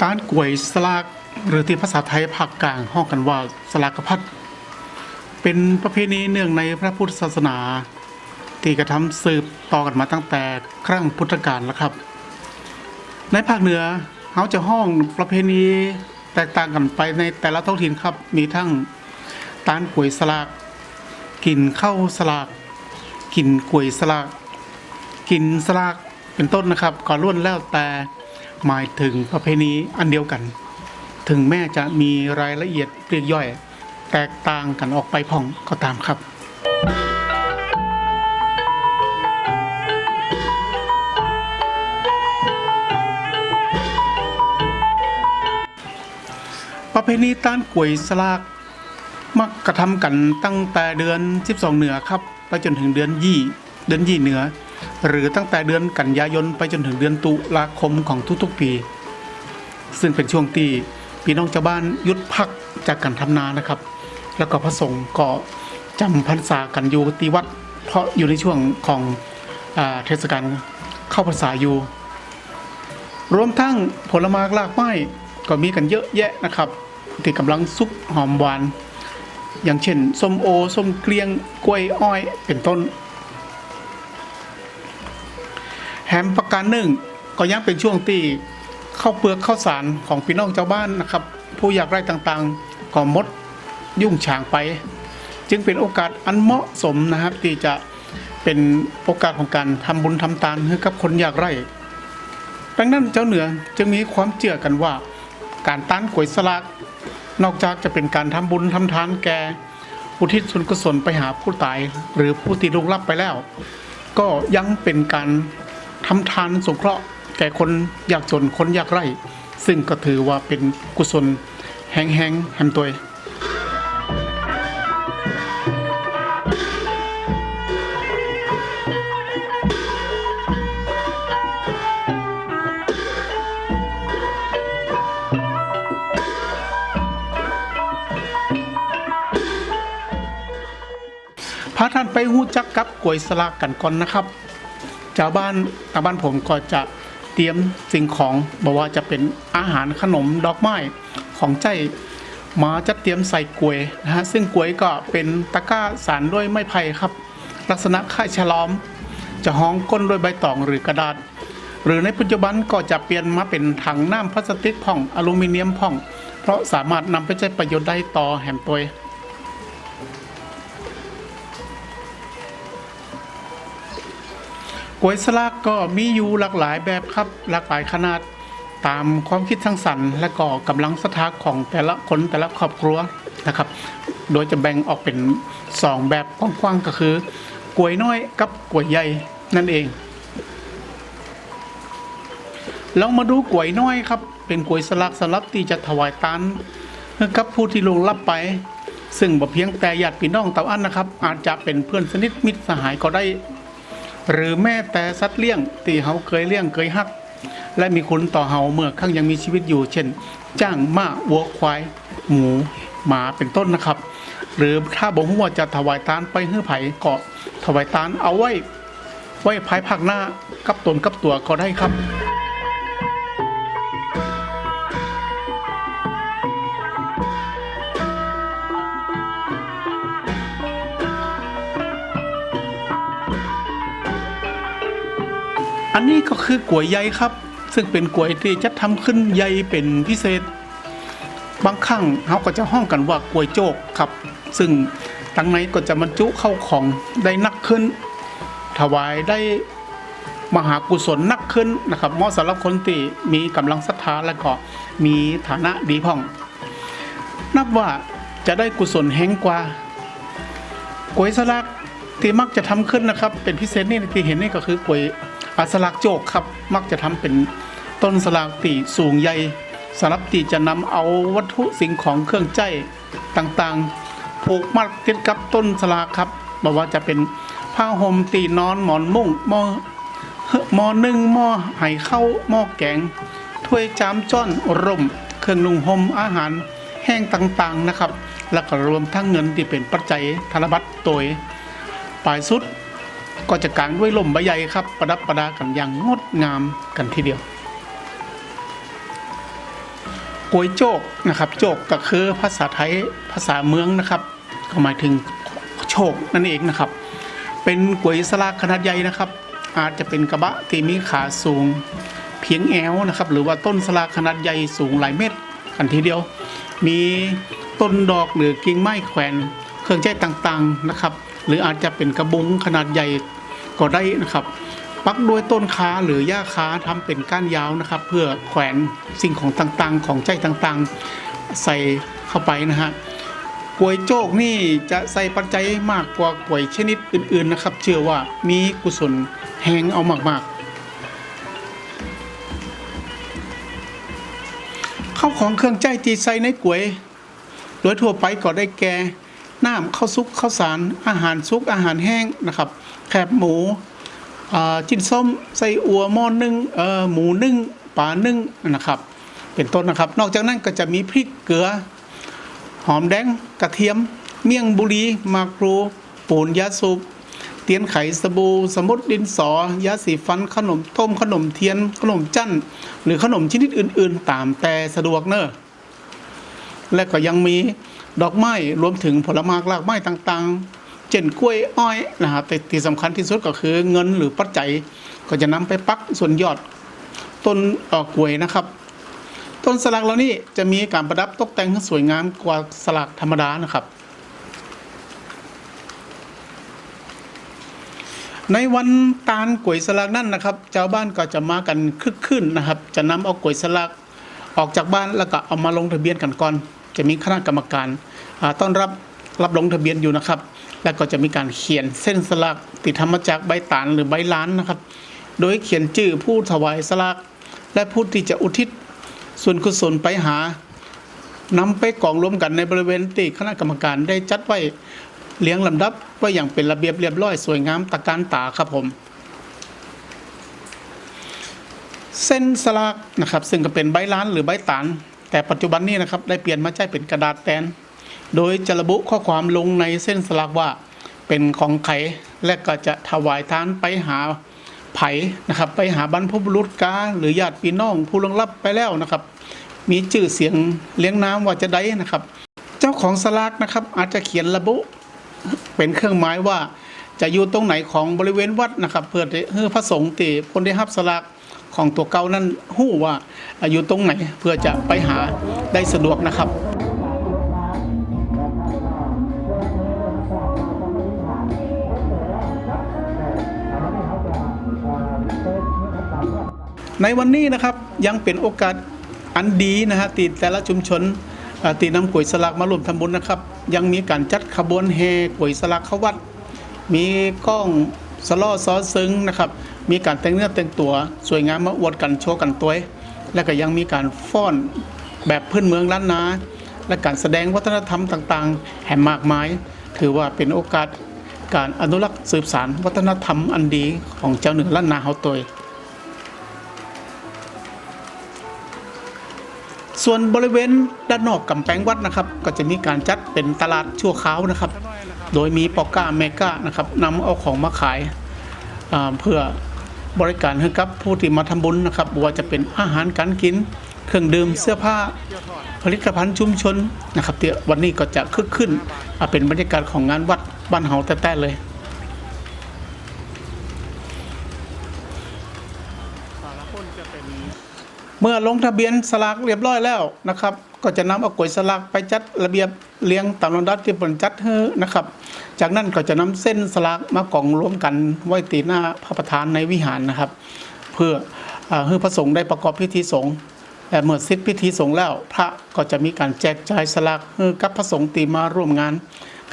ต้านกวยสลากหรือที่ภาษาไทยภาคกลางห้องกันว่าสลากพัดเป็นประเพณีเนื่องในพระพุทธศาสนา ที่กระทำสืบต่อกันมาตั้งแต่ครั้งพุทธกาลแล้วครับ ในภาคเหนือเขาจะห้องประเพณีแตกต่างกันไปในแต่ละท้องถิ่นครับมีทั้ง ต้านกลวยสลาก กินข้าวสลาก กินกลวยสลาก กินสลากเป็นต้นนะครับก็ล้วนแล้วแต่หมายถึงประเพณีอันเดียวกัน ถึงแม้จะมีรายละเอียดปลีกย่อย แตกต่างกันออกไปพ่องก็ตามครับประเพณีต้านกลวยสลาก มักกระทำกันตั้งแต่เดือน 12 เหนือครับ ไปจนถึงเดือนยี่ เดือนยี่เหนือ หรือตั้งแต่เดือนกันยายนไปจนถึงเดือนตุลาคมของทุกๆปี ซึ่งเป็นช่วงที่พี่น้องชาวบ้านหยุดพักจากการทำนานะครับ แล้วก็พระสงฆ์ก็จำพรรษากันอยู่ที่วัด เพราะอยู่ในช่วงของอเทศกาลเข้าพรรษาอยู่ รวมทั้งผลไม้รากไม้ก็มีกันเยอะแยะนะครับ ที่กำลังซุกหอมหวาน อย่างเช่นส้มโอส้มเกลียงกล้วยอ้อยเป็นต้นแถมประการหนึ่งก็ยังเป็นช่วงที่ข้าวเปลือกข้าวสารของพี่น้องชาวบ้านนะครับ ผู้อยากไร่ต่างๆ ก็มดยุ่งฉางไป จึงเป็นโอกาสอันเหมาะสมนะครับที่จะเป็นโอกาสของการทำบุญทำทานให้กับคนอยากไร่ ดังนั้นเจ้าเหนือจึงมีความเชื่อกันว่า การต้านกวยสลาก นอกจากจะเป็นการทำบุญทำทานแก่อุทิศส่วนกุศลไปหาผู้ตาย หรือผู้ที่ลุกลับไปแล้ว ก็ยังเป็นการทำทานสงเคราะห์แก่คนยากจนคนยากไร่ซึ่งก็ถือว่าเป็นกุศลแห่งแห่งแห่งตัว ท่านไปหู้จักกับกล้วยสลากกันก่อนนะครับชาวบ้านตาบ้านผมก็จะเตรียมสิ่งของบอกว่าจะเป็นอาหารขนมดอกไม้ของใจมาจัดเตรียมใส่กล้วยนะฮะซึ่งกล้วยก็เป็นตะกร้าสารด้วยไม้ไผ่ครับ ลักษณะคล้ายฉลอม จะห้องก้นด้วยใบตองหรือกระดาษ หรือในปัจจุบันก็จะเปลี่ยนมาเป็นถังน้ำพลาสติกพ่องอลูมิเนียมพ่อง เพราะสามารถนำไปใช้ประโยชน์ได้ต่อแห่มตัว กล้วยสลากก็มีอยู่หลากหลายแบบครับ หลากหลายขนาดตามความคิดทั้งสรรและก็กำลังศรัทธาของแต่ละคนแต่ละครอบครัวนะครับ โดยจะแบ่งออกเป็น 2 แบบกว้างๆก็คือกล้วยน้อยกับกล้วยใหญ่นั่นเอง เรามาดูกล้วยน้อยครับ เป็นกล้วยสลักสำหรับที่จะถวายตานกับผู้ที่ลงรับไป ซึ่งบ่เพียงแต่ญาติพี่น้องเต่าอันนะครับ อาจจะเป็นเพื่อนสนิทมิตรสหายก็ได้ หรือแม้แต่สัตว์เลี้ยงที่เขาเคยเลี้ยงเคยหัก และมีคุณต่อเฮาเมื่อครั้งยังมีชีวิตอยู่ เช่น จ้างม้าวัวควาย หมูหมาเป็นต้นนะครับ หรือถ้าบ่งหัวจะถวายทานไปเฮือไผ่ก็ถวายทานเอาไว้ ไว้ภายภาคหน้ากับตนกับตัวก็ได้ครับ อันนี้ก็คือกล้วยใยครับ ซึ่งเป็นกล้วยที่จะทำขึ้นใยเป็นพิเศษ บางครั้งเขาก็จะห้องกันว่ากล้วยโจกครับ ซึ่งตังในก็จะบรรจุเข้าของได้นักขึ้น ถวายได้มหากุศลนักขึ้นนะครับเหมาะสำหรับคนที่มีกำลังศรัทธาและก็มีฐานะดีพ่อง นับว่าจะได้กุศลแห่งกว่ากล้วยสลักที่มักจะทำขึ้นนะครับ เป็นพิเศษนี่ที่เห็นนี่ก็คือกล้วย สลักโจกครับมักจะทำเป็นต้นสลากตีสูงใหญ่สำหรับที่จะนำเอาวัตถุสิ่งของเครื่องใจต่างๆ ผูกมัดติดกับต้นสลากครับบอกว่าจะเป็นผ้าห่มตีนอนหมอนมุ้งหม้อหม้อนึ่งหม้อไหเข้าหม้อแกงถ้วยจามจ้อนร่ม เครื่องนุ่งห่มอาหารแห้งต่างๆนะครับ แล้วก็รวมทั้งเงินที่เป็นปัจจัยธนบัตรโดยปลายสุด ก็จะกางด้วยลมใบใหญ่ครับ ประดับประดากันอย่างงดงามกันทีเดียวกวยโจกนะครับ โจกก็คือภาษาไทยภาษาเมืองนะครับ ก็หมายถึงโชคนั่นเองนะครับ เป็นกวยสลากขนาดใหญ่นะครับ อาจจะเป็นกระบะที่มีขาสูงเพียงแอวนะครับ หรือว่าต้นสลากขนาดใหญ่สูงหลายเมตรกันทีเดียว มีต้นดอกหรือกิ่งไม้แขวนเครื่องใช้ต่างๆนะครับ หรืออาจจะเป็นกระบุงขนาดใหญ่ก็ได้นะครับ ปักด้วยต้นค้าหรือหญ้าค้าทำเป็นก้านยาวนะครับ เพื่อแขวนสิ่งของต่างๆ ของใจต่างๆ ใส่เข้าไปนะฮะกวยโจกนี่จะใส่ปัจจัยมากกว่ากวยชนิดอื่นๆนะครับ เชื่อว่ามีกุศลแหงเอามากๆข้าวของเครื่องใจตีใส่ในกวย โดยทั่วไปก็ได้แก่ น้ำข้าวซุกข้าวสารอาหารซุกอาหารแห้งนะครับแคบหมูจิ้นส้มใส่อัวหม้อนึ่งหมูนึ่งปลานึ่งนะครับ เป็นต้นนะครับ นอกจากนั้นก็จะมีพริกเกลือ หอมแดงกระเทียม เมี่ยงบุรีมากรูปูนยาสูบเตียนไขสบู่สมุดดินสอยาสีฟันขนมต้มขนมเทียน ขนมจั่นหรือขนมชนิดอื่น ๆ ตามแต่สะดวกเนอะ และก็ยังมีดอกไม้รวมถึงผลไม้รากไม้ต่างๆ เช่นกล้วยอ้อยนะครับแต่ที่สำคัญที่สุดก็คือเงินหรือปัจจัยก็จะนำไปปักส่วนยอดต้นออกกล้วยนะครับ ต้นสลักเหล่านี้จะมีการประดับตกแต่งให้สวยงามกว่าสลักธรรมดานะครับ ในวันตาลกวยสลักนั่นนะครับชาวบ้านก็จะมากันคึกคืนนะครับ จะนำเอากล้วยสลักออกจากบ้านแล้วก็เอามาลงทะเบียนกันก่อน จะมีคณะกรรมการต้อนรับรับลงทะเบียนอยู่นะครับ แล้วก็จะมีการเขียนเส้นสลักติดทำมจากใบตาลหรือใบล้านนะครับ โดยเขียนชื่อผู้ถวายสลักและผู้ที่จะอุทิศส่วนกุศลไปหานำไปกองรวมกันในบริเวณที่คณะกรรมการได้จัดไว้เลี้ยงลำดับไว้อย่างเป็นระเบียบเรียบร้อยสวยงามตะการตาครับผม เส้นสลากนะครับ ซึ่งก็เป็นใบล้านหรือใบตาล แต่ปัจจุบันนี้นะครับได้เปลี่ยนมาใช้เป็นกระดาษแตนโดยจะระบุข้อความลงในเส้นสลากว่าเป็นของไขและก็จะถวายทานไปหาไผ่นะครับ ไปหาบรรพบุรุษกาหรือญาติพี่น้องผู้ล่วงลับไปแล้วนะครับ มีชื่อเสียงเลี้ยงน้ำว่าจะได้นะครับ เจ้าของสลากนะครับ อาจจะเขียนระบุ เป็นเครื่องหมายว่าจะอยู่ตรงไหนของบริเวณวัดนะครับ เพื่อให้พระสงฆ์ตีคนได้รับสลาก ของตัวเก่านั้นหู้ว่าอยู่ตรงไหนเพื่อจะไปหาได้สะดวกนะครับในวันนี้นะครับยังเป็นโอกาสอันดีนะฮะตีแต่ละชุมชนตีนำก๋วยสลักมาร่วมทำบุญนะครับ ยังมีการจัดขบวนแห่ก๋วยสลักเข้าวัด มีกล้องสล้อซอซึ้งนะครับ มีการแต่งเนื้อแต่งตัวสวยงามมาอวดกันโชว์กันตัว และก็ยังมีการฟ้อนแบบพื้นเมืองล้านนา และการแสดงวัฒนธรรมต่างๆ แห่งมากมาย ถือว่าเป็นโอกาสการอนุรักษ์สืบสานวัฒนธรรมอันดีของเจ้าเหนือล้านนาเฮาตัวส่วนบริเวณด้านนอกกำแพงวัดนะครับ ก็จะมีการจัดเป็นตลาดชั่วคราวนะครับ โดยมีปอก้าเมก้านะครับนำเอาของมาขายเพื่อ บริการให้กับผู้ที่มาทำบุญนะครับว่าจะเป็นอาหารการกิน เครื่องดื่มเสื้อผ้า ผลิตภัณฑ์ชุมชนนะครับที่วันนี้ก็จะคึกขึ้นเป็นบรรยากาศของงานวัดบ้านเฮาแต้เลยเมื่อลงทะเบียนสลากเรียบร้อยแล้วนะครับ ก็จะนำเอากลวยสลากไปจัดระเบียบเรียงตามลำดับที่ผลจัดให้นะครับ จากนั้นก็จะนำเส้นสลากมากล่องรวมกันไว้ตีหน้าพระประธานในวิหารนะครับ เพื่อเอ่อให้พระสงฆ์ได้ประกอบพิธีสงฆ์แต่เมื่อเสร็จพิธีสงฆ์แล้วพระก็จะมีการแจกจ่ายสลากให้กับพระสงฆ์ตีมาร่วมงาน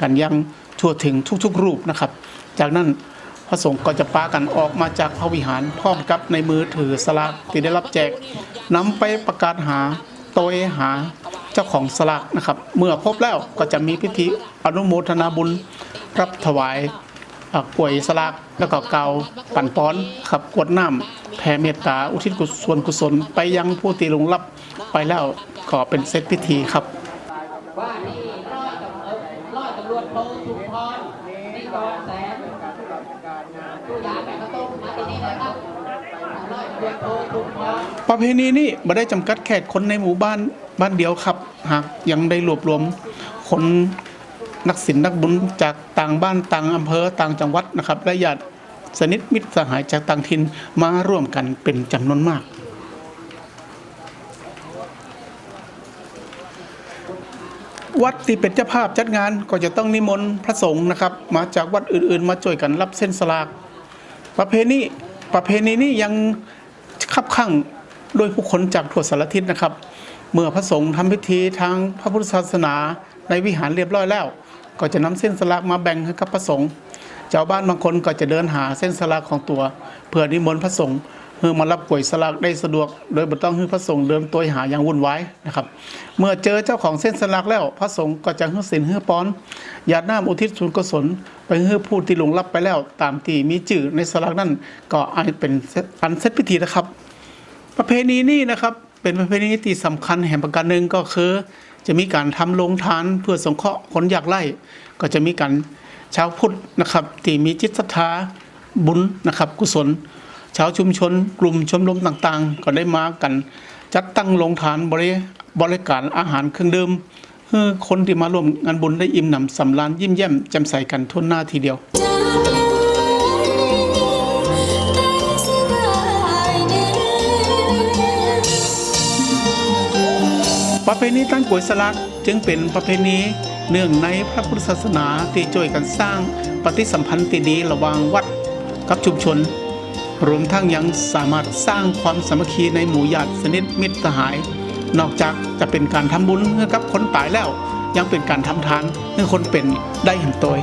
กันยังทั่วถึงทุกๆ รูปนะครับ จากนั้นพระสงฆ์ก็จะปากันออกมาจากพระวิหารพร้อมกับในมือถือสลากที่ได้รับแจกนำไปประกาศหาโตยหา เจ้าของสลากนะครับ เมื่อพบแล้วก็จะมีพิธีอนุโมทนาบุญรับถวายกล้วยสลากแล้วก็เกาปั่นป้อนครับกวดน้ำแผ่เมตตาอุทิศกุศลกุศลไปยังผู้ที่หลงรับไปแล้วก็เป็นเซตพิธีครับว่านี่ร้อยตำเอ่อร้อยตำรวจโทชุพรนี่กรแสนผู้ใหญ่แม่ข้าวต้มมาที่นี่นะครับร้อยตำรวจโทชุพรประเพณีนี้ไม่ได้จำกัดแค่คนในหมู่บ้าน บ้านเดียวครับ หากยังได้รวบรวมคนนักศิลป์นักบุญจากต่างบ้านต่างอำเภอต่างจังหวัดนะครับและญาติสนิทมิตรสหายจากต่างถิ่นมาร่วมกันเป็นจำนวนมากวัดที่เป็นเจ้าภาพจัดงานก็จะต้องนิมนต์พระสงฆ์นะครับ มาจากวัดอื่นๆ มาช่วยกันรับเส้นสลาก ประเพณีประเพณีนี้ยังคับข้างโดยผู้คนจากทั่วสารทิศนะครับ เมื่อพระสงฆ์ทำพิธีทางพระพุทธศาสนาในวิหารเรียบร้อยแล้ว ก็จะนำเส้นสลากมาแบ่งให้กับพระสงฆ์เจ้าบ้านบางคนก็จะเดินหาเส้นสลากของตัวเพื่อนิมนต์พระสงฆ์เพื่อมารับกล้วยสลากได้สะดวก โดยไม่ต้องให้พระสงฆ์เดินตัวหาอย่างวุ่นวายนะครับ เมื่อเจอเจ้าของเส้นสลากแล้ว พระสงฆ์ก็จะให้สินให้ป้อนญาติน้ำอุทิศส่วนกุศลไปให้ผู้ที่หลงรับไปแล้ว ตามที่มีจื่อในสลากนั่นก็อันเป็นอันเสร็จพิธีนะครับ ประเพณีนี้นะครับ เป็นประเพณีที่สำคัญแห่งประการหนึ่งก็คือ จะมีการทำโรงทานเพื่อสงเคราะห์คนอยากไร่ก็จะมีการชาวพุทธนะครับที่มีจิตศรัทธาบุญนะครับ กุศล ชาวชุมชน กลุ่มชมรมต่างๆ ก็ได้มากัน จัดตั้งโรงทานบริบริการอาหารเครื่องดื่มเพื่อคนที่มาร่วมงานบุญได้อิ่มหนำสำราญยิ้มแย้มแจ่มใสกันทั่วหน้าทีเดียว ประเพณีตั้งกวยสลักจึงเป็นประเพณีเนื่องในพระพุทธศาสนาที่ช่วยกันสร้างปฏิสัมพันธ์ที่ดีระหว่างวัดกับชุมชน รวมทั้งยังสามารถสร้างความสามัคคีในหมู่ญาติสนิทมิตรสหาย นอกจากจะเป็นการทำบุญให้กับคนตายแล้ว ยังเป็นการทำทานให้คนเป็นได้เห็นตัว